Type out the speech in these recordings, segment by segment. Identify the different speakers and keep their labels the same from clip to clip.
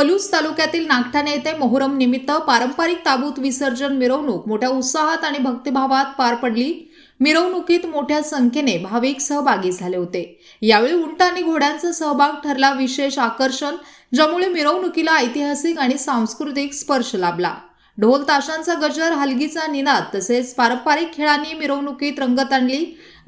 Speaker 1: पलूस तालुक्यातील नागठाणे येथे मोहरम निमित्त पारंपरिक ताबूत विसर्जन मिरवणूक मोठ्या उत्साहात आणि भक्तिभावात पार पडली. मिरवणुकीत मोठ्या संख्येने भाविक सहभागी झाले होते. यावेळी उंट आणि घोड्यांचा सहभाग ठरला. विशेष आकर्षण ज्यामुळे मिरवणुकीला ऐतिहासिक आणि सांस्कृतिक स्पर्श लाभला. ढोल ताशांचा गजर हलगीचा निनाद तसेच पारंपरिक खेळांनी मिरवणुकीत रंगत आणली.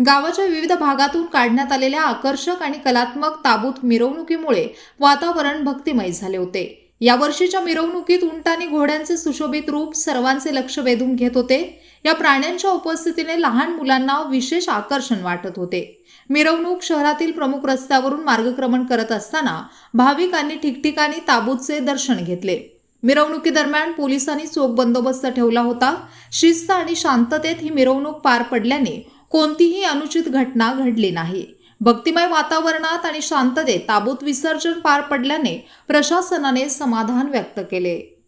Speaker 1: गावाच्या विविध भागातून काढण्यात आलेल्या आकर्षक आणि कलात्मक ताबूत मिरवणुकीमुळे वातावरण भक्तिमय झाले होते. यावर्षीच्या मिरवणुकीत उंट आणि घोड्यांचे सुशोभित रूप सर्वांचे लक्ष वेधून घेत होते. या प्राण्यांच्या उपस्थितीने लहान मुलांना विशेष आकर्षण वाटत होते. मिरवणूक शहरातील प्रमुख रस्त्यावरून मार्गक्रमण करत असताना भाविकांनी ठिकठिकाणी ताबूतचे दर्शन घेतले. मिरवणुकीदरम्यान पोलिसांनी चोख बंदोबस्त ठेवला होता. शिस्त आणि शांततेत ही मिरवणूक पार पडल्याने कोणतीही अनुचित घटना घडली नाही. भक्तिमय वातावरणात आणि शांततेत ताबूत विसर्जन पार पडल्याने प्रशासनाने समाधान व्यक्त केले.